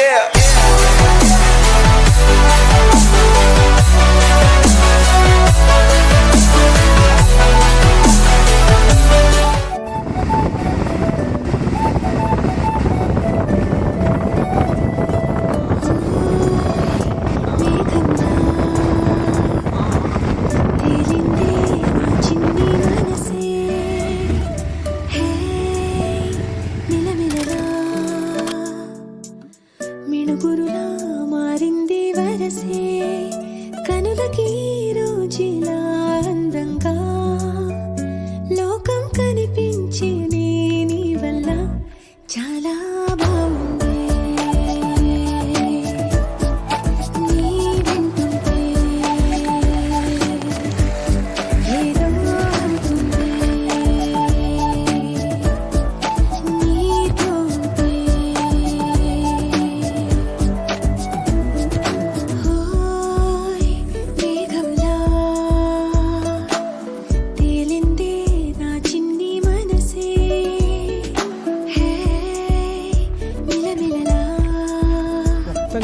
Yeah. నలుగురులా మారింది వరసే కనులకి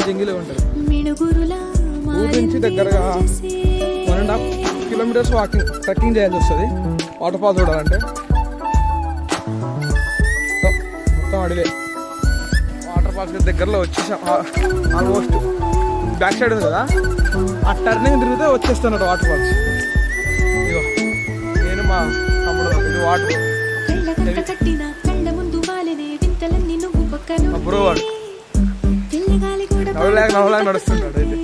జంగిలే ఉంటుంది ఊరు నుంచి దగ్గరగా one and half kilometres walking trekking చేయాల్సి వస్తుంది. వాటర్ ఫాల్ చూడాలంటే. మొత్తం అడివే వాటర్ ఫాల్స్ దగ్గరలో వచ్చేసాం. ఆల్మోస్ట్ బ్యాక్ సైడ్ ఉంది కదా? ఆ టర్నింగ్ తిరిగితే వచ్చేస్తున్నాడు వాటర్ ఫాల్స్ నేను మా తమ్ముడు ఇది వాటర్ మా బ్రో వాడు నడుస్తుంటాడు అయితే.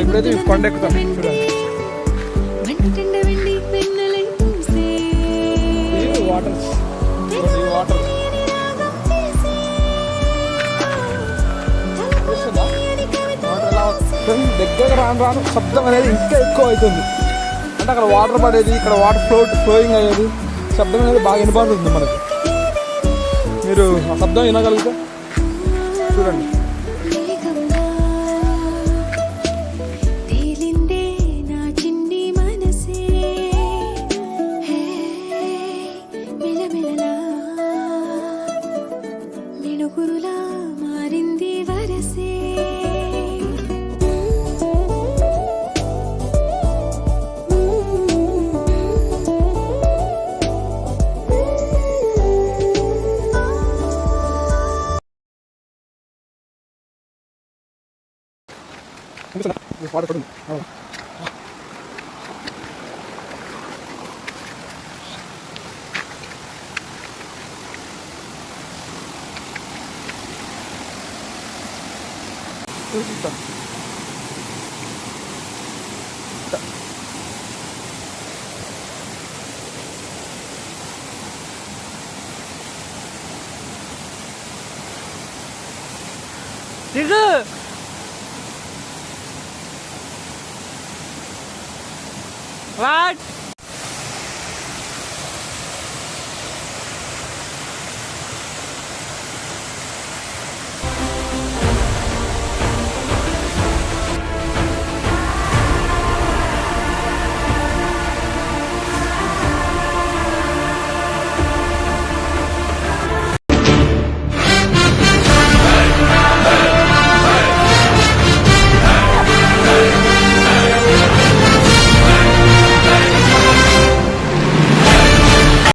ఇప్పుడైతే కొండ ఎక్కుతాం చూడండి. వాటర్? వాటర్? దగ్గర రాను రాను శబ్దం అనేది ఇంకా ఎక్కువ అవుతుంది. అంటే అక్కడ వాటర్ పడేది ఇక్కడ వాటర్ ఫ్లో ఫ్లోయింగ్ అయ్యేది శబ్దం అనేది బాగా వినపడుతుంది మనకి. మీరు ఆ శబ్దం వినగలిగితే చూడండి. 공격선다. 이거 와다 거든. 어. 여기 있다. 있다. 지금! વાટ